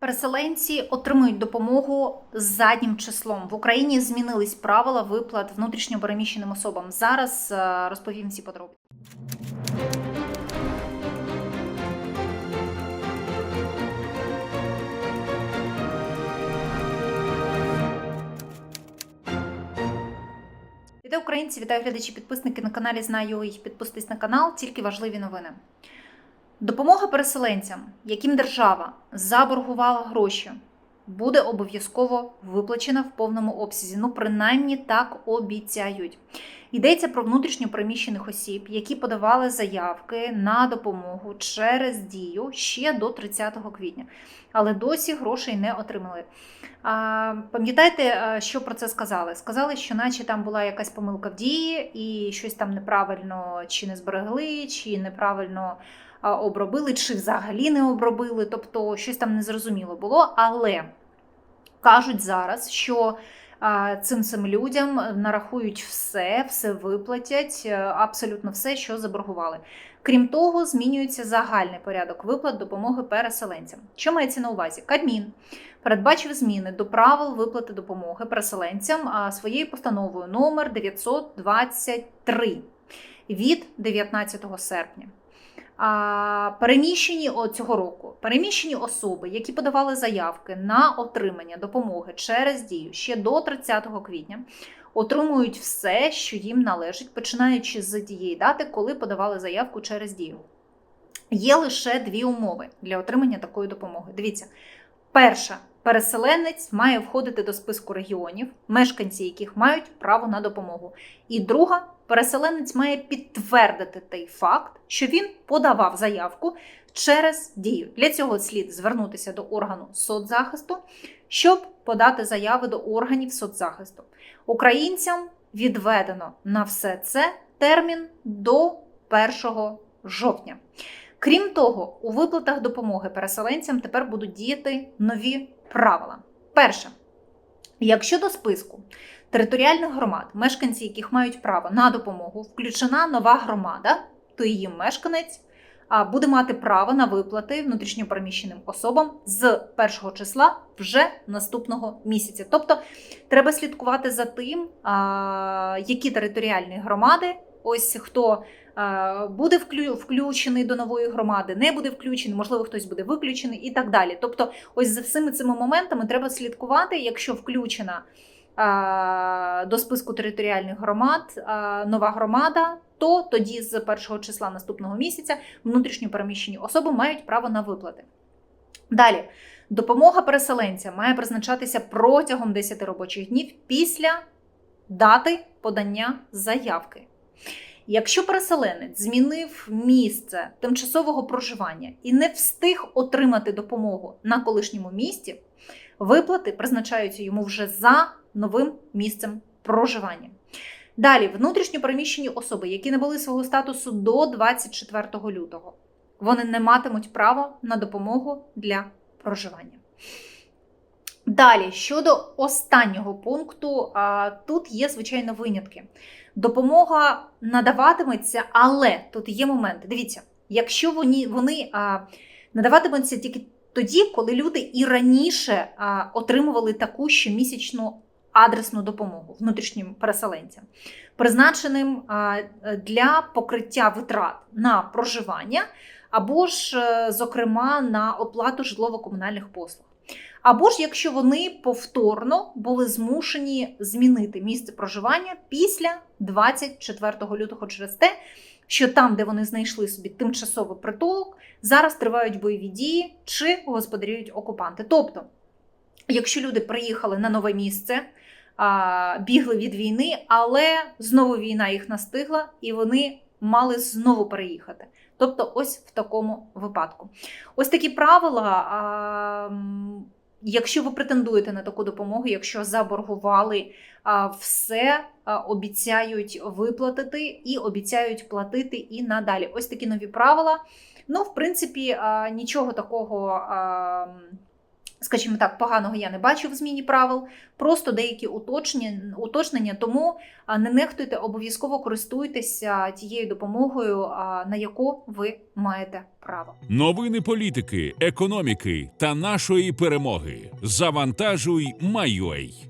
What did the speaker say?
Переселенці отримують допомогу з заднім числом. В Україні змінились правила виплат внутрішньопереміщеним особам. Зараз е, розповім всі подробиці. Вітаю українці, вітаю глядачі, підписники на каналі Знаю і підписуйтесь на канал. Тільки важливі новини. Допомога переселенцям, яким держава заборгувала гроші, буде обов'язково виплачена в повному обсязі. Ну, принаймні так обіцяють. Йдеться про внутрішньо переміщених осіб, які подавали заявки на допомогу через дію ще до 30 квітня, але досі грошей не отримали. А, Пам'ятаєте, що про це сказали? Сказали, що наче там була якась помилка в дії, і щось там неправильно чи не зберегли, чи неправильно обробили, чи взагалі не обробили, тобто щось там незрозуміло було. Але кажуть зараз, що цим цим людям нарахують все, все виплатять, е, абсолютно все, що заборгували. Крім того, змінюється загальний порядок виплат допомоги переселенцям. Що мається на увазі? Кабмін передбачив зміни до правил виплати допомоги переселенцям своєю постановою номер 923 від 19 серпня. Переміщені цього року переміщені особи, які подавали заявки на отримання допомоги через дію ще до 30 квітня, отримують все, що їм належить, починаючи з тієї дати, коли подавали заявку через дію. Є лише дві умови для отримання такої допомоги. Дивіться, перша. Переселенець має входити до списку регіонів, мешканці яких мають право на допомогу. І друга переселенець має підтвердити той факт, що він подавав заявку через дію. Для цього слід звернутися до органу соцзахисту, щоб подати заяви до органів соцзахисту. Українцям відведено на все це термін до 1 жовтня. Крім того, у виплатах допомоги переселенцям тепер будуть діяти нові правила. Перше, якщо до списку територіальних громад, мешканці яких мають право на допомогу, включена нова громада, то її мешканець буде мати право на виплати внутрішньопереміщеним особам з першого числа вже наступного місяця. Тобто треба слідкувати за тим, які територіальні громади, ось хто буде включений до нової громади, не буде включений, можливо, хтось буде виключений і так далі. Тобто, ось за всіми цими моментами треба слідкувати, якщо включена до списку територіальних громад нова громада, то тоді з першого числа наступного місяця внутрішньо переміщені особи мають право на виплати. Далі. Допомога переселенцям має призначатися протягом 10 робочих днів після дати подання заявки. Якщо переселенець змінив місце тимчасового проживання і не встиг отримати допомогу на колишньому місці, виплати призначаються йому вже за новим місцем проживання. Далі, внутрішньо переміщені особи, які набули свого статусу до 24 лютого, вони не матимуть права на допомогу для проживання. Далі, щодо останнього пункту, тут є, звичайно, винятки. Допомога надаватиметься, але тут є момент. Дивіться, якщо вони вони надаватимуться тільки тоді, коли люди і раніше отримували таку щомісячну адресну допомогу внутрішнім переселенцям, призначеним для покриття витрат на проживання, або ж, е, зокрема, на оплату житлово-комунальних послуг. Або ж якщо вони повторно були змушені змінити місце проживання після 24 лютого через те, що там, де вони знайшли собі тимчасовий притулок, зараз тривають бойові дії чи господарюють окупанти. Тобто, якщо люди приїхали на нове місце, бігли від війни, але знову війна їх настигла, і вони мали знову переїхати. Тобто, ось в такому випадку. Ось такі правила. Якщо ви претендуєте на таку допомогу, якщо заборгували все, обіцяють виплатити і обіцяють платити і надалі. Ось такі нові правила. Ну, в принципі, нічого такого скажімо так, поганого я не бачу в зміні правил, просто деякі уточнення, уточнення. Тому не нехтуйте, обов'язково користуйтеся тією допомогою, на яку ви маєте право. Новини політики, економіки та нашої перемоги. Завантажуй, Майой.